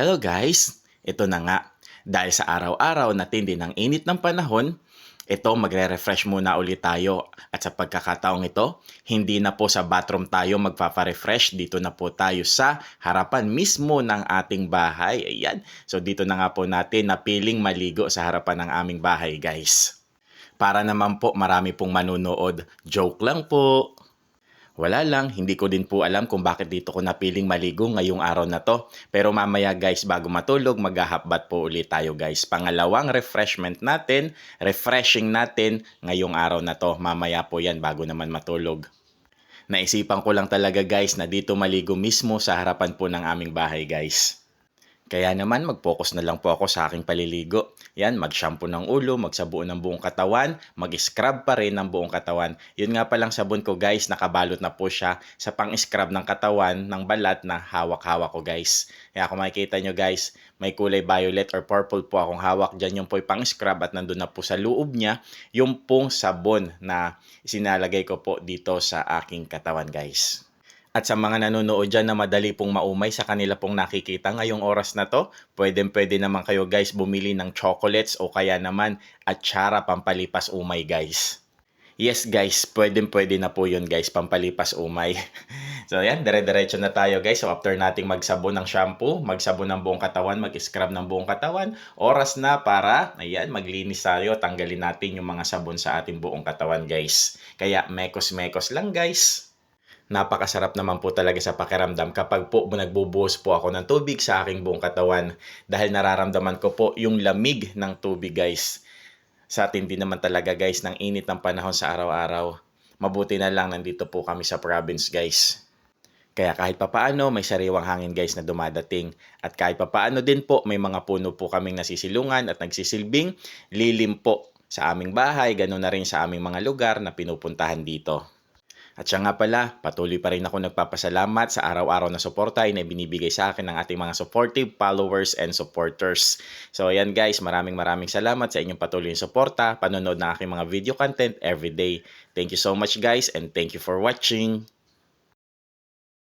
Hello guys! Ito na nga. Dahil sa araw-araw na tindi ng init ng panahon, ito magre-refresh muna ulit tayo. At sa pagkakataong ito, hindi na po sa bathroom tayo magpapa-refresh. Dito na po tayo sa harapan mismo ng ating bahay. Ayan. So dito na nga po natin napiling maligo sa harapan ng aming bahay guys. Para naman po marami pong manunood. Joke lang po. Wala lang, hindi ko din po alam kung bakit dito ko napiling maligo ngayong araw na to. Pero mamaya guys, bago matulog, maghahapbat po ulit tayo guys. Pangalawang refreshment natin, refreshing natin ngayong araw na to. Mamaya po yan bago naman matulog. Naisipan ko lang talaga guys na dito maligo mismo sa harapan po ng aming bahay guys. Kaya naman mag-focus na lang po ako sa aking paliligo. Yan, mag-shampoo ng ulo, magsabuo ng buong katawan, mag-scrub pa rin ng buong katawan. Yun nga palang sabon ko guys, nakabalot na po siya sa pang-scrub ng katawan ng balat na hawak-hawak ko guys. Kaya kung makikita nyo guys, may kulay violet or purple po akong hawak dyan. Yung po pang-scrub at nandun na po sa loob niya yung pong sabon na sinalagay ko po dito sa aking katawan guys. At sa mga nanonood dyan na madali pong maumay sa kanila pong nakikita ngayong oras na to, pwede pwede naman kayo guys bumili ng chocolates o kaya naman atsara pampalipas umay guys. Yes guys, pwede pwede na po yun guys, pampalipas umay. so yan, dire-diretso na tayo guys. So after nating magsabon ng shampoo, magsabon ng buong katawan, mag-scrub ng buong katawan, oras na para, ayan, maglinis tayo, tanggalin natin yung mga sabon sa ating buong katawan guys. Kaya mekos-mekos lang guys napakasarap naman po talaga sa pakiramdam kapag po nagbubuhos po ako ng tubig sa aking buong katawan dahil nararamdaman ko po yung lamig ng tubig guys. Sa atin din naman talaga guys ng init ng panahon sa araw-araw. Mabuti na lang nandito po kami sa province guys. Kaya kahit papaano may sariwang hangin guys na dumadating at kahit papaano din po may mga puno po kaming nasisilungan at nagsisilbing lilim po sa aming bahay, ganoon na rin sa aming mga lugar na pinupuntahan dito. At siya nga pala, patuloy pa rin ako nagpapasalamat sa araw-araw na suporta na binibigay sa akin ng ating mga supportive followers and supporters. So ayan guys, maraming maraming salamat sa inyong patuloy na suporta, panonood ng aking mga video content every day. Thank you so much guys and thank you for watching.